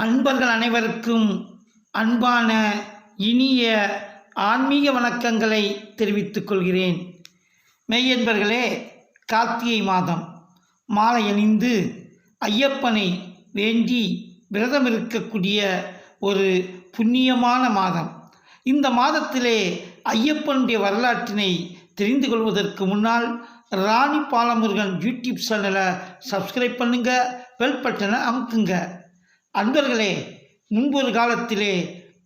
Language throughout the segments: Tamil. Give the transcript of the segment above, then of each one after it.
அன்பர்கள் அனைவருக்கும் அன்பான இனிய ஆன்மீக வணக்கங்களை தெரிவித்துக் கொள்கிறேன். மெய்யன்பர்களே கார்த்திகை மாதம். மாலை அணிந்து ஐயப்பனை வேண்டி விரதம் இருக்கக்கூடிய ஒரு புண்ணியமான மாதம். இந்த மாதத்திலே ஐயப்பனுடைய வரலாற்றினை தெரிந்து கொள்வதற்கு முன்னால் ராணி பாலமுருகன் யூடியூப் சேனலை சப்ஸ்கிரைப் பண்ணுங்கள் பெல் பட்டனை அமுக்குங்க. அன்பர்களே முன்பொரு காலத்திலே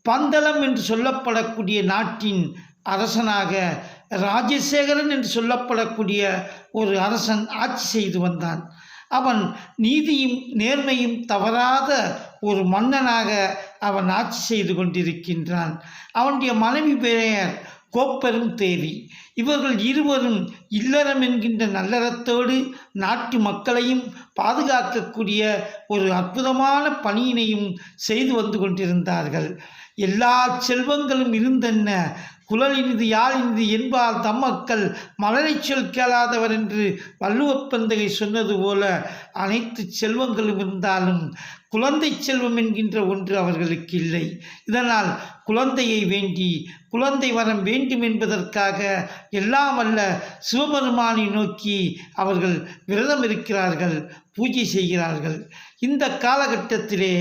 பந்தளம் என்று சொல்லப்படக்கூடிய நாட்டின் அரசனாக ராஜசேகரன் என்று சொல்லப்படக்கூடிய ஒரு அரசன் ஆட்சி செய்து வந்தான். அவன் நீதியும் நேர்மையும் தவறாத ஒரு மன்னனாக அவன் ஆட்சி செய்து கொண்டிருக்கின்றான். அவனுடைய மனைவி பெயர் கோப்பெரும் தேவி. இவர்கள் இருவரும் இல்லறம் என்கின்ற நல்லறத்தோடு நாட்டு மக்களையும் பாதுகாக்கக்கூடிய ஒரு அற்புதமான பணியினையும் செய்து வந்து கொண்டிருந்தார்கள். எல்லா செல்வங்களும் இருந்தென்ன? குழலினிது யாழினிது என்பால் தம்மக்கள் மலரைச் சொல் கேளாதவர் என்று வள்ளுவப்பந்தகை சொன்னது போல அனைத்து செல்வங்களும் இருந்தாலும் குழந்தை செல்வம் என்கின்ற ஒன்று அவர்களுக்கு இல்லை. இதனால் குழந்தையை வேண்டி குழந்தை வரம் வேண்டும் என்பதற்காக எல்லாம் அல்ல சிவபெருமானை நோக்கி அவர்கள் விரதம் இருக்கிறார்கள் பூஜை செய்கிறார்கள். இந்த காலகட்டத்திலே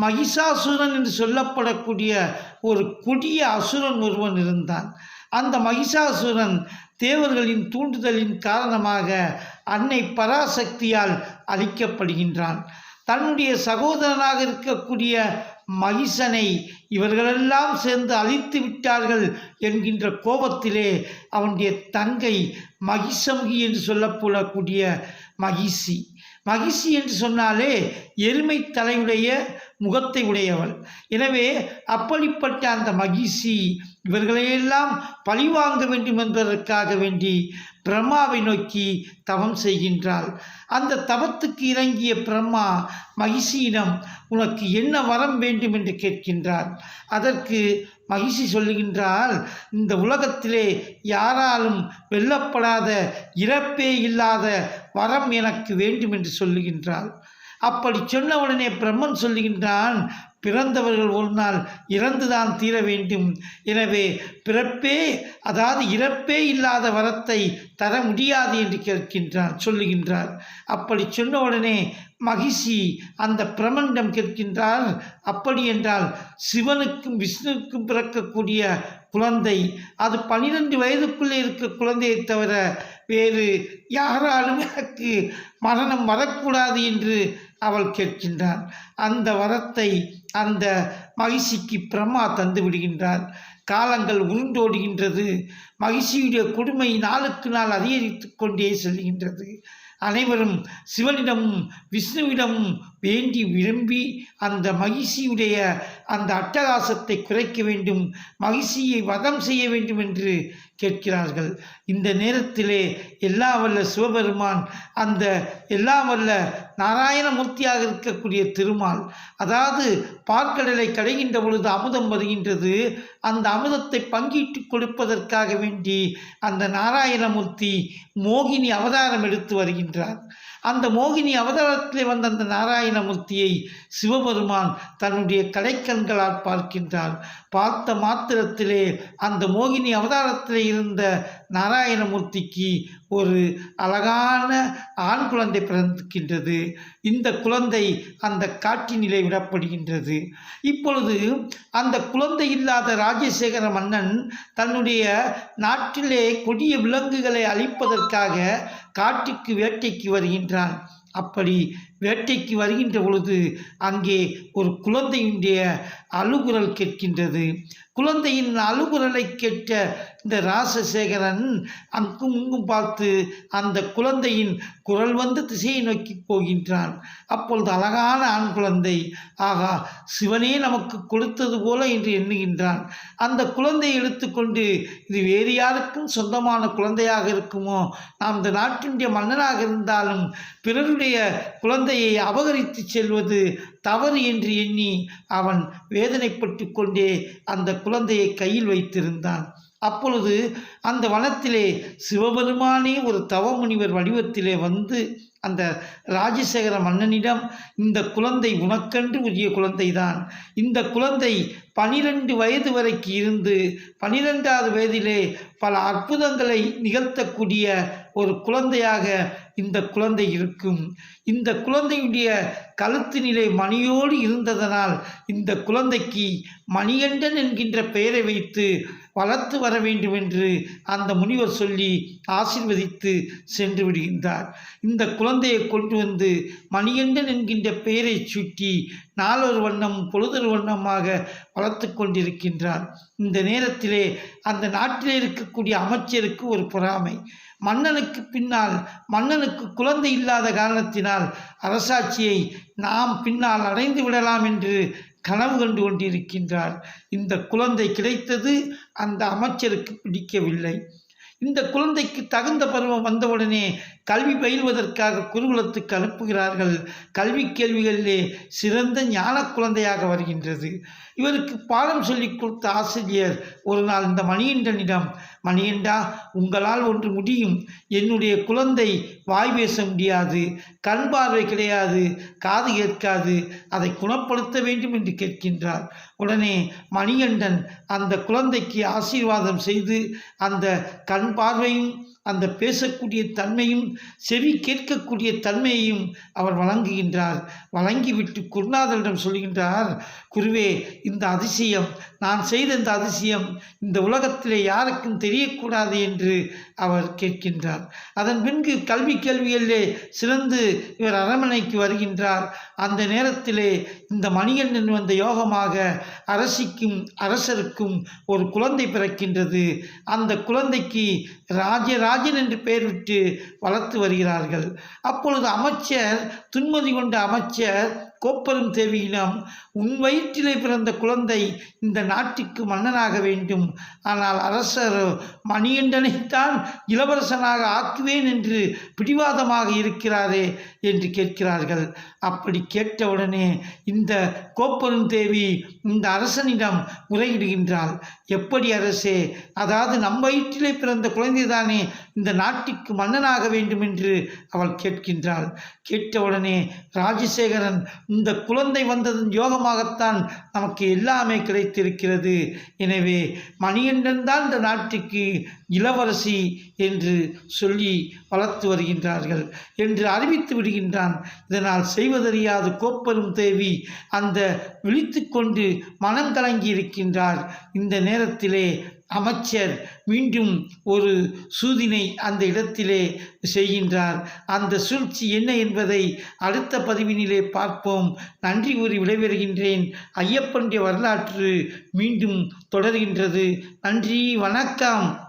மகிஷாசுரன் என்று சொல்லப்படக்கூடிய ஒரு கொடிய அசுரன் ஒருவன் இருந்தான். அந்த மகிஷாசுரன் தேவர்களின் தூண்டுதலின் காரணமாக அன்னை பராசக்தியால் அழிக்கப்படுகின்றான். தன்னுடைய சகோதரனாக இருக்கக்கூடிய மகிஷனை இவர்களெல்லாம் சேர்ந்து அழித்து விட்டார்கள் என்கின்ற கோபத்திலே அவனுடைய தங்கை மகிஷமுகி என்று சொல்லப்படக்கூடிய மகிஷி மகிஷி என்று சொன்னாலே எருமை தலையுடைய முகத்தை உடையவள். எனவே அப்படிப்பட்ட அந்த மகிஷி இவர்களையெல்லாம் பழிவாங்க வேண்டும் என்பதற்காக வேண்டி பிரம்மாவை நோக்கி தவம் செய்கின்றாள். அந்த தவத்துக்கு இறங்கிய பிரம்மா மகிஷியிடம் உனக்கு என்ன வரம் வேண்டும் என்று கேட்கின்றார். அதற்கு மகிஷி சொல்லுகின்றால் இந்த உலகத்திலே யாராலும் வெல்லப்படாத இறப்பே இல்லாத வரம் எனக்கு வேண்டும் என்று சொல்லுகின்றாள். அப்படி சொன்ன உடனே பிரம்மன் சொல்லுகின்றான் பிறந்தவர்கள் ஒரு நாள் இறந்துதான் தீர வேண்டும். எனவே பிறப்பே அதாவது இறப்பே இல்லாத வரத்தை தர முடியாது என்று கேட்கின்றார் சொல்லுகின்றார். அப்படி சொன்ன உடனே மகிஷி அந்த பிரமண்டம் கேட்கின்றார். அப்படி என்றால் சிவனுக்கும் விஷ்ணுவுக்கும் பிறக்கக்கூடிய குழந்தை அது பனிரெண்டு வயதுக்குள்ளே இருக்க குழந்தையை தவிர வேறு யாராலும் எனக்கு மரணம் வரக்கூடாது என்று அவள் கேட்கின்றாள் அந்த வரத்தை அந்த மகிழ்ச்சிக்கு பிரம்மா தந்து விடுகின்றார். காலங்கள் உருண்டோடுகின்றது. மகிழ்ச்சியுடைய கொடுமை நாளுக்கு நாள் அதிகரித்து கொண்டே செல்கின்றது. அனைவரும் சிவனிடமும் விஷ்ணுவிடமும் வேண்டி விரும்பி அந்த மகிழ்ச்சியுடைய அந்த அட்டகாசத்தை குறைக்க வேண்டும் மகிழ்ச்சியை வதம் செய்ய வேண்டும் என்று கேட்கிறார்கள். இந்த நேரத்திலே எல்லா வல்ல சிவபெருமான் அந்த எல்லா வல்ல நாராயணமூர்த்தியாக இருக்கக்கூடிய திருமால் அதாவது பார்க்கடலை கடைகின்ற பொழுது அமுதம் வருகின்றது அந்த அமுதத்தை பங்கிட்டு கொடுப்பதற்காக வேண்டி அந்த நாராயணமூர்த்தி மோகினி அவதாரம் எடுத்து வருகின்றார். அந்த மோகினி அவதாரத்திலே வந்த அந்த நாராயண நாராயணமூர்த்தியை சிவபெருமான் தன்னுடைய கடைக்கண்களால் பார்க்கின்றார். பார்த்த மாத்திரத்திலே அந்த மோகினி அவதாரத்தில் இருந்த நாராயணமூர்த்திக்கு ஒரு அழகான ஆண் குழந்தை பிறந்திருக்கின்றது. இந்த குழந்தை அந்த காட்டினிலே விடப்படுகின்றது. இப்பொழுது அந்த குழந்தை இல்லாத ராஜசேகர மன்னன் தன்னுடைய நாட்டிலே கொடிய விலங்குகளை அழிப்பதற்காக காட்டுக்கு வேட்டைக்கு வருகின்றான். அப்படி வேட்டைக்கு வருகின்ற பொழுது அங்கே ஒரு குழந்தையினுடைய அழுகுரல் கேட்கின்றது. குழந்தையின் அழுகுரலை கேட்ட இந்த ராசசேகரன் அங்கும் இங்கும் பார்த்து அந்த குழந்தையின் குரல் வந்து திசையை நோக்கி போகின்றான். அப்பொழுது அழகான ஆண் குழந்தை ஆகா சிவனே நமக்கு கொடுத்தது போல என்று எண்ணுகின்றான். அந்த குழந்தையை எடுத்துக்கொண்டு இது வேறு யாருக்கும் சொந்தமான குழந்தையாக இருக்குமோ? நாம் இந்த நாட்டினுடைய மன்னனாக இருந்தாலும் பிறருடைய குழந்தையை அபகரித்து செல்வது தவறு என்று எண்ணி அவன் வேதனைப்பட்டு கொண்டே அந்த குழந்தையை கையில் வைத்திருந்தான். அப்பொழுது அந்த வனத்திலே சிவபெருமானே ஒரு தவமுனிவர் வடிவத்திலே வந்து அந்த ராஜசேகர மன்னனிடம் இந்த குழந்தை உனக்கென்று உரிய குழந்தைதான். இந்த குழந்தை பனிரெண்டு வயது வரைக்கு இருந்து பனிரெண்டாவது வயதிலே பல அற்புதங்களை நிகழ்த்தக்கூடிய ஒரு குழந்தையாக இந்த குழந்தை இருக்கும். இந்த குழந்தையுடைய கழுத்து நிலை மணியோடு இருந்ததனால் இந்த குழந்தைக்கு மணிகண்டன் என்கின்ற பெயரை வைத்து வளர்த்து வர வேண்டும் என்று அந்த முனிவர் சொல்லி ஆசிர்வதித்து சென்று விடுகின்றார். இந்த குழந்தையை கொண்டு வந்து மணிகண்டன் என்கின்ற பெயரை சுட்டி நாலொரு வண்ணம் பொழுதொரு வண்ணமாக வளர்த்து கொண்டிருக்கின்றார். இந்த நேரத்திலே அந்த நாட்டிலே இருக்கக்கூடிய அமைச்சருக்கு ஒரு பொறாமை. மன்னனுக்கு பின்னால் மன்னனுக்கு குழந்தை இல்லாத காரணத்தினால் அரசாட்சியை நாம் பின்னால் அடைந்து விடலாம் என்று கனவு கண்டு கொண்டிருக்கின்றார் இந்த குழந்தை கிடைத்தது அந்த அமைச்சருக்கு பிடிக்கவில்லை. இந்த குழந்தைக்கு தகுந்த பருவம் வந்தவுடனே கல்வி பயில்வதற்காக குருகுலத்துக்கு அனுப்புகிறார்கள். கல்வி கேள்விகளிலே சிறந்த ஞான குழந்தையாக வருகின்றது. இவருக்கு பாடம் சொல்லிக் கொடுத்த ஆசிரியர் ஒரு நாள் இந்த மணிகண்டனிடம் மணிகண்டா உங்களால் ஒன்று முடியும். என்னுடைய குழந்தை வாய் பேச முடியாது கண் பார்வை கிடையாது காது கேட்காது. அதை குணப்படுத்த வேண்டும் என்று கேட்கின்றார். உடனே மணிகண்டன் அந்த குழந்தைக்கு ஆசீர்வாதம் செய்து அந்த கண் பார்வையும் அந்த பேசக்கூடிய தன்மையும் செவி கேட்கக்கூடிய தன்மையையும் அவர் வழங்குகின்றார். வழங்கிவிட்டு குருநாதரிடம் சொல்கின்றார் குருவே இந்த அதிசயம் நான் செய்த இந்த அதிசயம் இந்த உலகத்திலே யாருக்கும் தெரியக்கூடாது என்று அவர் கேட்கின்றார். அதன் பின்பு கல்வி கேள்வியிலே சிறந்து இவர் அரண்மனைக்கு வருகின்றார். அந்த நேரத்திலே இந்த மணிகண்டன் வந்த யோகமாக அரசிக்கும் அரசருக்கும் ஒரு குழந்தை பிறக்கின்றது. அந்த குழந்தைக்கு ராஜன் என்று பெயரிட்டு வளர்த்து வருகிறார்கள். அப்பொழுது அமைச்சர் துன்மதி கொண்ட அமைச்சர் கோப்பரும் தேவியிடம் உன் வயிற்றிலே பிறந்த குழந்தை இந்த நாட்டுக்கு மன்னனாக வேண்டும். ஆனால் அரசர் மணியண்டனைத்தான் இளவரசனாக ஆக்குவேன் என்று பிடிவாதமாக இருக்கிறாரே என்று கேட்கிறார்கள். அப்படி கேட்டவுடனே இந்த கோப்பரும் தேவி இந்த அரசனிடம் முறையிடுகின்றாள். எப்படி அரசே அதாவது நம் வயிற்றிலே பிறந்த குழந்தைதானே இந்த நாட்டிற்கு மன்னனாக வேண்டும் என்று அவள் கேட்கின்றாள். கேட்டவுடனே ராஜசேகரன் இந்த குழந்தை வந்ததன் யோகமாகத்தான் நமக்கு எல்லாமே கிடைத்திருக்கிறது. எனவே மணியண்டன் தான் இந்த நாட்டுக்கு இளவரசி என்று சொல்லி வளர்த்து வருகின்றார்கள் என்று அறிவித்து விடுகின்றான். இதனால் செய்வதறியாது கோப்பரும் தேவி அந்த விழித்து கொண்டு மனம் கலங்கி இருக்கின்றார். இந்த நேரத்திலே அமைச்சர் மீண்டும் ஒரு சூதினை அந்த இடத்திலே செய்கின்றார். அந்த சூழ்ச்சி என்ன என்பதை அடுத்த பதிவினிலே பார்ப்போம். நன்றி கூறி விடைபெறுகின்றேன். ஐயப்பனுடைய வரலாற்று மீண்டும் தொடர்கின்றது. நன்றி வணக்கம்.